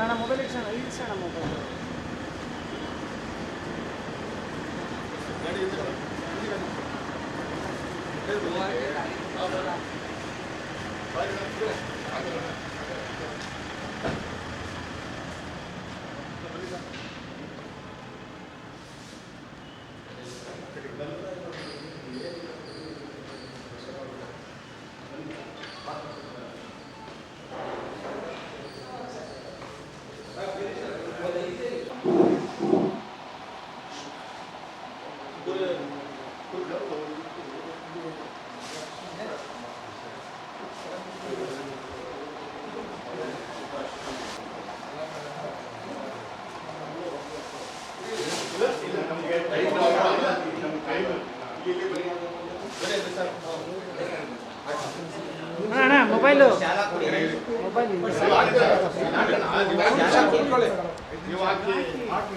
ಅಣ್ಣ mobile ಇಡ್ಸೋಣ ಇಡ್ಸೋಣ mobile ಅಣ್ಣ ಅಣ್ಣ ಮೊಬೈಲು. ಮೊಬೈಲ್ ಹಾಕಿ ಹಾಕಿ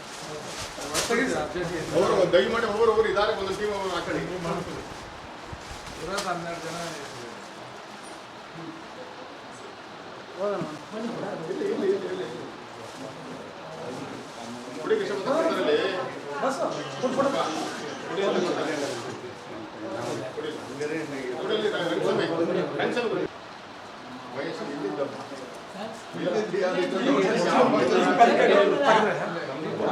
ಅವರು ದಯಮಾಡಿ ಒಬ್ಬರು ಒಬ್ಬರು ಇದ್ದಾರೆ ಒಂದು ಟೀಮ್ ಆ ಕಡೆ. ಹುಡುಗಿ ಕೃಷ್ಣ ಬಂದ್ರಲ್ಲಿ ವಯಸ್ಸು ಇಲ್ಲಿ ಇಲ್ಲಿ ವಾಸನ ನಾಲ್ಕು ಬಾ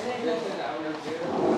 ಏನದು ಈಗ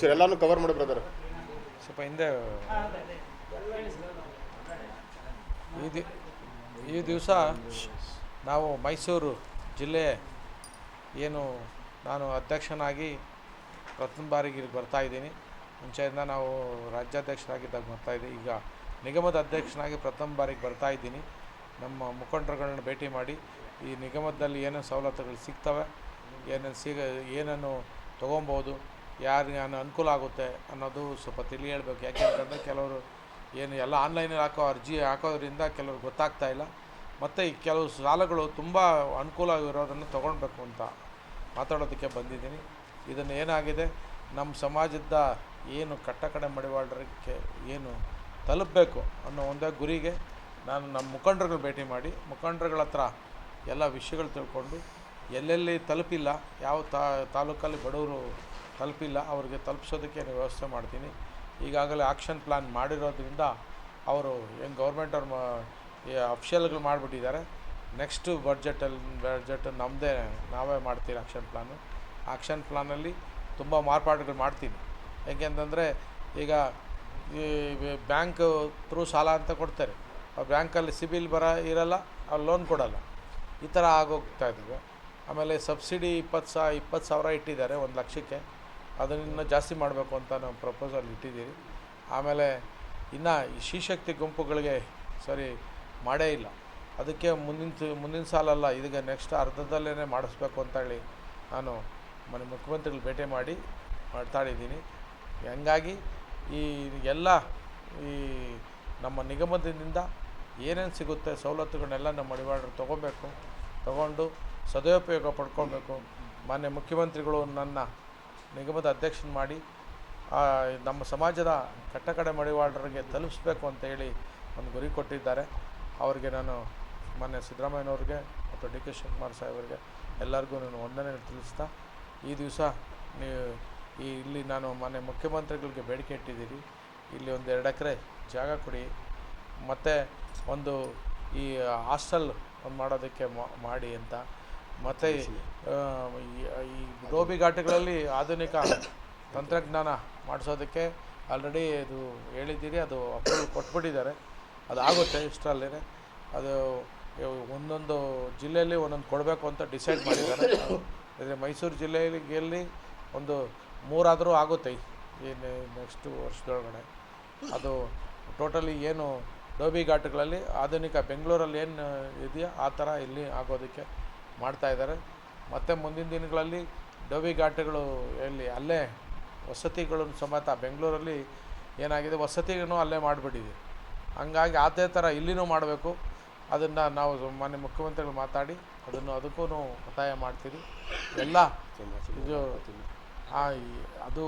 Sir ಎಲ್ಲಾನು ಕವರ್ ಮಾಡಿ ಬ್ರದರ್ ಸ್ವಲ್ಪ ಹಿಂದೆ. ಈ ದಿ ಈ ದಿವಸ ನಾವು ಮೈಸೂರು ಜಿಲ್ಲೆ ಏನು ನಾನು ಅಧ್ಯಕ್ಷನಾಗಿ ಪ್ರಥಮ ಬಾರಿಗೆ ಇಲ್ಲಿ ಬರ್ತಾ ಇದ್ದೀನಿ. ಮುಂಚೆಯಿಂದ ನಾವು ರಾಜ್ಯಾಧ್ಯಕ್ಷರಾಗಿದ್ದಾಗ ಬರ್ತಾಯಿದ್ದೆ ಈಗ ನಿಗಮದ ಅಧ್ಯಕ್ಷನಾಗಿ ಪ್ರಥಮ ಬಾರಿಗೆ ಬರ್ತಾ ಇದ್ದೀನಿ. ನಮ್ಮ ಮುಖಂಡರುಗಳನ್ನ ಭೇಟಿ ಮಾಡಿ ಈ ನಿಗಮದಲ್ಲಿ ಏನೇನು ಸವಲತ್ತುಗಳು ಸಿಗ್ತವೆ, ಏನೇನು ಸಿಗ ಏನನ್ನು ತೊಗೊಬೋದು ಯಾರಿಗೆ ಅನು- ಅನುಕೂಲ ಆಗುತ್ತೆ ಅನ್ನೋದು ಸ್ವಲ್ಪ ತಿಳಿ ಹೇಳ್ಬೇಕು. ಯಾಕೆಂತಂದರೆ ಕೆಲವರು ಏನು ಎಲ್ಲ ಆನ್ಲೈನಲ್ಲಿ ಹಾಕೋ ಅರ್ಜಿ ಹಾಕೋದ್ರಿಂದ ಕೆಲವ್ರಿಗೆ ಗೊತ್ತಾಗ್ತಾ ಇಲ್ಲ. ಮತ್ತು ಈ ಕೆಲವು ಸಾಲಗಳು ತುಂಬ ಅನುಕೂಲವಿರೋದನ್ನು ತೊಗೊಳ್ಬೇಕು ಅಂತ ಮಾತಾಡೋದಕ್ಕೆ ಬಂದಿದ್ದೀನಿ. ಇದನ್ನು ಏನಾಗಿದೆ? ನಮ್ಮ ಸಮಾಜದ ಏನು ಕಟ್ಟಕಡೆ ಮಡಿವಾಳರಿಗೆ ಏನು ತಲುಪಬೇಕು ಅನ್ನೋ ಒಂದೇ ಗುರಿಗೆ ನಾನು ನಮ್ಮ ಮುಖಂಡರುಗಳು ಭೇಟಿ ಮಾಡಿ, ಮುಖಂಡರುಗಳ ಹತ್ರ ಎಲ್ಲ ವಿಷಯಗಳು ತಿಳ್ಕೊಂಡು ಎಲ್ಲೆಲ್ಲಿ ತಲುಪಿಲ್ಲ, ಯಾವ ತಾಲೂಕಲ್ಲಿ ಬಡವರು ತಲುಪಿಲ್ಲ, ಅವ್ರಿಗೆ ತಲುಪಿಸೋದಕ್ಕೆ ವ್ಯವಸ್ಥೆ ಮಾಡ್ತೀನಿ. ಈಗಾಗಲೇ ಆಕ್ಷನ್ ಪ್ಲ್ಯಾನ್ ಮಾಡಿರೋದ್ರಿಂದ ಅವರು ಏನು ಗೌರ್ಮೆಂಟ್ ಅವ್ರು ಅಫಿಷಿಯಲ್ಗಳು ಮಾಡಿಬಿಟ್ಟಿದ್ದಾರೆ. ನೆಕ್ಸ್ಟು ಬಡ್ಜೆಟಲ್ಲಿ ಬಡ್ಜೆಟ್ ನಮ್ಮದೇ ನಾವೇ ಮಾಡ್ತೀವಿ ಆಕ್ಷನ್ ಪ್ಲ್ಯಾನು ಆಕ್ಷನ್ ಪ್ಲ್ಯಾನಲ್ಲಿ ತುಂಬ ಮಾರ್ಪಾಡುಗಳು ಮಾಡ್ತೀನಿ. ಏಕೆಂತಂದರೆ ಈಗ ಈ ಬ್ಯಾಂಕ್ ಥ್ರೂ ಸಾಲ ಅಂತ ಕೊಡ್ತಾರೆ. ಆ ಬ್ಯಾಂಕಲ್ಲಿ ಸಿಬಿಲ್ ಬರ ಇರಲ್ಲ ಅವ್ರು ಲೋನ್ ಕೊಡಲ್ಲ. ಈ ಥರ ಆಗೋಗ್ತಾ ಇದ್ದಾವೆ. ಆಮೇಲೆ ಸಬ್ಸಿಡಿ ಇಪ್ಪತ್ತು ಸಾ, ಇಪ್ಪತ್ತು ಸಾವಿರ ಇಟ್ಟಿದ್ದಾರೆ, ಒಂದು ಲಕ್ಷಕ್ಕೆ. ಅದನ್ನು ಜಾಸ್ತಿ ಮಾಡಬೇಕು ಅಂತ ನಾವು ಪ್ರಪೋಸಲ್ ಇಟ್ಟಿದ್ದೀವಿ. ಆಮೇಲೆ ಇನ್ನು ಈ ಶ್ರೀಶಕ್ತಿ ಗುಂಪುಗಳಿಗೆ ಸರಿ ಮಾಡೇ ಇಲ್ಲ. ಅದಕ್ಕೆ ಮುಂದಿನ ಮುಂದಿನ ಸಾಲಲ್ಲ, ಇದೀಗ ನೆಕ್ಸ್ಟ್ ಅರ್ಧದಲ್ಲೇ ಮಾಡಿಸ್ಬೇಕು ಅಂತೇಳಿ ನಾನು ಮನೆ ಮುಖ್ಯಮಂತ್ರಿಗಳು ಭೇಟಿ ಮಾಡಿ ಮಾಡ್ತಾಯಿದ್ದೀನಿ ಹಂಗಾಗಿ ಈ ಎಲ್ಲ ಈ ನಮ್ಮ ನಿಗಮದಿಂದ ಏನೇನು ಸಿಗುತ್ತೆ, ಸವಲತ್ತುಗಳನ್ನೆಲ್ಲ ನಮ್ಮ ಮಡಿವಾಡರು ತೊಗೋಬೇಕು, ತೊಗೊಂಡು ಸದುಪಯೋಗ ಪಡ್ಕೊಳ್ಬೇಕು ಮಾನ್ಯ ಮುಖ್ಯಮಂತ್ರಿಗಳು ನನ್ನ ನಿಗಮದ ಅಧ್ಯಕ್ಷನ ಮಾಡಿ ನಮ್ಮ ಸಮಾಜದ ಕಟ್ಟಕಡೆ ಮಡಿವಾಳರಿಗೆ ತಲುಪಿಸ್ಬೇಕು ಅಂತ ಹೇಳಿ ಒಂದು ಗುರಿ ಕೊಟ್ಟಿದ್ದಾರೆ. ಅವರಿಗೆ ನಾನು ಮಾನ್ಯ ಸಿದ್ದರಾಮಯ್ಯನವ್ರಿಗೆ ಮತ್ತು ಡಿ ಕೆ ಶಿವಕುಮಾರ್ ಸಾಹೇಬರಿಗೆ ಎಲ್ಲರಿಗೂ ನಾನು ವಂದನೆ ತಿಳಿಸ್ತಾ, ಈ ದಿವಸ ನೀವು ಈ ಇಲ್ಲಿ ನಾನು ಮಾನ್ಯ ಮುಖ್ಯಮಂತ್ರಿಗಳಿಗೆ ಬೇಡಿಕೆ ಇಟ್ಟಿದ್ದೀರಿ. ಇಲ್ಲಿ ಒಂದು ಎರಡು ಎಕರೆ ಜಾಗ ಕೊಡಿ. ಮತ್ತು ಒಂದು ಈ ಹಾಸ್ಟೆಲ್ ಒಂದು ಮಾಡೋದಕ್ಕೆ ಮಾಡಿ ಅಂತ ಮತ್ತು ಈ ಡೋಬಿ ಘಾಟಗಳಲ್ಲಿ ಆಧುನಿಕ ತಂತ್ರಜ್ಞಾನ ಮಾಡಿಸೋದಕ್ಕೆ ಆಲ್ರೆಡಿ ಇದು ಹೇಳಿದ್ದೀರಿ, ಅದು ಅಪ್ರೂವಲ್ ಕೊಟ್ಬಿಟ್ಟಿದ್ದಾರೆ. ಅದು ಆಗುತ್ತೆ ಇಷ್ಟರಲ್ಲೇ ಅದು ಒಂದೊಂದು ಜಿಲ್ಲೆಯಲ್ಲಿ ಒಂದೊಂದು ಕೊಡಬೇಕು ಅಂತ ಡಿಸೈಡ್ ಮಾಡಿದ್ದಾರೆ. ಅಂದರೆ ಮೈಸೂರು ಜಿಲ್ಲೆಯಲ್ಲಿ ಒಂದು ಮೂರಾದರೂ ಆಗುತ್ತೆ ಈ ನೆಕ್ಸ್ಟ್ ವರ್ಷದೊಳಗಡೆ. ಅದು ಟೋಟಲಿ ಏನು ಡೋಬಿ ಘಾಟ್ಗಳಲ್ಲಿ ಆಧುನಿಕ ಬೆಂಗಳೂರಲ್ಲಿ ಏನು ಇದೆಯೋ ಆ ಥರ ಇಲ್ಲಿ ಆಗೋದಕ್ಕೆ ಮಾಡ್ತಾ ಇದ್ದಾರೆ. ಮತ್ತು ಮುಂದಿನ ದಿನಗಳಲ್ಲಿ ಡೋವಿ ಘಾಟ್ಗಳು ಎಲ್ಲಿ ಅಲ್ಲೇ ವಸತಿಗಳನ್ನು ಸಮೇತ ಬೆಂಗಳೂರಲ್ಲಿ ಏನಾಗಿದೆ ವಸತಿಗೂ ಅಲ್ಲೇ ಮಾಡಿಬಿಟ್ಟಿದೆ. ಹಂಗಾಗಿ ಅದೇ ಥರ ಇಲ್ಲಿನೂ ಮಾಡಬೇಕು. ಅದನ್ನು ನಾವು ಮಾನ್ಯ ಮುಖ್ಯಮಂತ್ರಿಗಳು ಮಾತಾಡಿ, ಅದನ್ನು ಅದಕ್ಕೂ ಒತ್ತಾಯ ಮಾಡ್ತೀರಿ ಎಲ್ಲ ಇದು ಅದು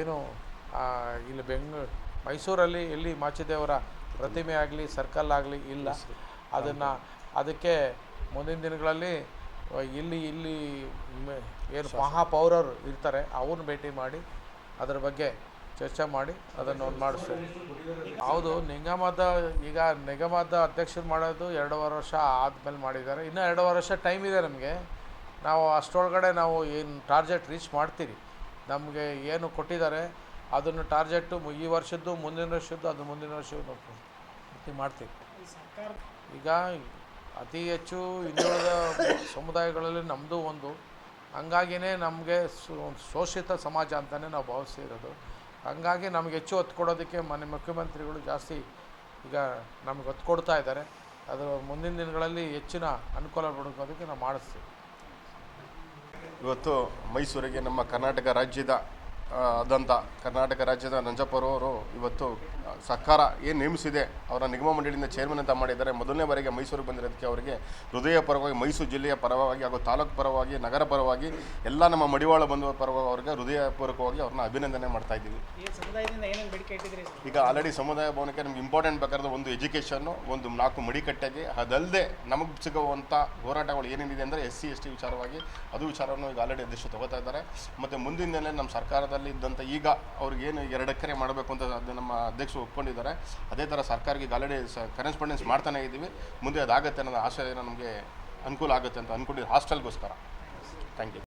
ಏನು ಇಲ್ಲಿ ಬೆಂಗಳೂರು ಮೈಸೂರಲ್ಲಿ ಎಲ್ಲಿ ಮಾಚಿದೇವರ ಪ್ರತಿಮೆ ಆಗಲಿ ಸರ್ಕಲ್ ಆಗಲಿ ಇಲ್ಲ. ಅದನ್ನು, ಅದಕ್ಕೆ ಮುಂದಿನ ದಿನಗಳಲ್ಲಿ ಇಲ್ಲಿ ಇಲ್ಲಿ ಏನು ಮಹಾಪೌರರು ಇರ್ತಾರೆ ಅವ್ರನ್ನ ಭೇಟಿ ಮಾಡಿ ಅದರ ಬಗ್ಗೆ ಚರ್ಚೆ ಮಾಡಿ ಅದನ್ನು ಒಂದು ಮಾಡಿಸ್ತೀವಿ. ಹೌದು ನಿಗಮದ ಈಗ ನಿಗಮದ ಅಧ್ಯಕ್ಷರು ಮಾಡೋದು ಎರಡೂವರೆ ವರ್ಷ ಆದಮೇಲೆ ಮಾಡಿದ್ದಾರೆ. ಇನ್ನೂ ಎರಡೂವರೆ ವರ್ಷ ಟೈಮ್ ಇದೆ ನಮಗೆ. ನಾವು ಅಷ್ಟರೊಳಗಡೆ ನಾವು ಏನು ಟಾರ್ಗೆಟ್ ರೀಚ್ ಮಾಡ್ತೀರಿ. ನಮಗೆ ಏನು ಕೊಟ್ಟಿದ್ದಾರೆ ಅದನ್ನು ಟಾರ್ಗೆಟು ಈ ವರ್ಷದ್ದು ಮುಂದಿನ ವರ್ಷದ್ದು ಅದು ಮುಂದಿನ ವರ್ಷ ಮಾಡ್ತೀವಿ. ಈಗ ಅತಿ ಹೆಚ್ಚು ಹಿಂದುಳಿದ ಸಮುದಾಯಗಳಲ್ಲಿ ನಮ್ಮದು ಒಂದು. ಹಂಗಾಗಿಯೇ ನಮಗೆ ಶೋಷಿತ ಸಮಾಜ ಅಂತಲೇ ನಾವು ಭಾವಿಸ್ತಿರೋದು ಹಂಗಾಗಿ ನಮಗೆ ಹೆಚ್ಚು ಒತ್ತು ಕೊಡೋದಕ್ಕೆ ಮನೆ ಮುಖ್ಯಮಂತ್ರಿಗಳು ಜಾಸ್ತಿ ಈಗ ನಮಗೆ ಒತ್ತು ಕೊಡ್ತಾ ಇದ್ದಾರೆ. ಅದು ಮುಂದಿನ ದಿನಗಳಲ್ಲಿ ಹೆಚ್ಚಿನ ಅನುಕೂಲ ಪಡ್ಕೋದಕ್ಕೆ ನಾವು ಮಾಡಿಸ್ತೀವಿ. ಇವತ್ತು ಮೈಸೂರಿಗೆ ನಮ್ಮ ಕರ್ನಾಟಕ ರಾಜ್ಯದ ಆದಂಥ ಕರ್ನಾಟಕ ರಾಜ್ಯದ ನಂಜಪ್ಪರವರು ಇವತ್ತು ಸರ್ಕಾರ ಏನು ನೇಮಿಸಿದೆ ಅವರ ನಿಗಮ ಮಂಡಳಿಯಿಂದ ಚೇರ್ಮನ್ ಅಂತ ಮಾಡಿದ್ದಾರೆ. ಮೊದಲನೇ ಬಾರಿಗೆ ಮೈಸೂರಿಗೆ ಬಂದಿರೋದಕ್ಕೆ ಅವರಿಗೆ ಹೃದಯ ಪರವಾಗಿ ಮೈಸೂರು ಜಿಲ್ಲೆಯ ಪರವಾಗಿ ಹಾಗೂ ತಾಲೂಕು ಪರವಾಗಿ ನಗರ ಪರವಾಗಿ ಎಲ್ಲ ನಮ್ಮ ಮಡಿವಾಳ ಬಂಧುವ ಪರವಾಗಿ ಅವರಿಗೆ ಹೃದಯಪೂರ್ವಕವಾಗಿ ಅವ್ರನ್ನ ಅಭಿನಂದನೆ ಮಾಡ್ತಾ ಇದ್ದೀವಿ. ಈಗ ಆಲ್ರೆಡಿ ಸಮುದಾಯ ಭವನಕ್ಕೆ ನಮ್ಗೆ ಇಂಪಾರ್ಟೆಂಟ್ ಬೇಕಾದ ಒಂದು ಎಜುಕೇಷನ್ನು ಒಂದು ನಾಲ್ಕು ಮಡಿಕಟ್ಟೆಗೆ. ಅದಲ್ಲದೆ ನಮಗೆ ಸಿಗುವಂಥ ಹೋರಾಟಗಳು ಏನೇನಿದೆ ಅಂದರೆ ಎಸ್ ಸಿ ಎಸ್ ಟಿ ವಿಚಾರವಾಗಿ ಅದು ವಿಚಾರವನ್ನು ಈಗ ಆಲ್ರೆಡಿ ಅಧ್ಯಕ್ಷರು ತಗೋತಾ ಇದ್ದಾರೆ. ಮತ್ತು ಮುಂದಿನ ದಿನ ನಮ್ಮ ಸರ್ಕಾರದಲ್ಲಿ ಇದ್ದಂಥ ಈಗ ಅವ್ರಿಗೆ ಏನು ಎರಡು ಎಕರೆ ಮಾಡಬೇಕು ಅಂತ ಅದು ನಮ್ಮ ಅಧ್ಯಕ್ಷರು ಒಪ್ಕೊಂಡಿದ್ದಾರೆ. ಅದೇ ಥರ ಸರ್ಕಾರಕ್ಕೆ ಆಲ್ರೆಡಿ ಸ ಕರೆಸ್ಪಾಂಡೆನ್ಸ್ ಮಾಡ್ತಾನೆ ಇದ್ದೀವಿ. ಮುಂದೆ ಅದಾಗುತ್ತೆ ಅನ್ನೋದು ಆಶಯ ನಮಗೆ ಅನುಕೂಲ ಆಗುತ್ತೆ ಅಂತ ಅಂದ್ಕೊಂಡಿದ್ದು ಹಾಸ್ಟೆಲ್ಗೋಸ್ಕರ ಥ್ಯಾಂಕ್ ಯು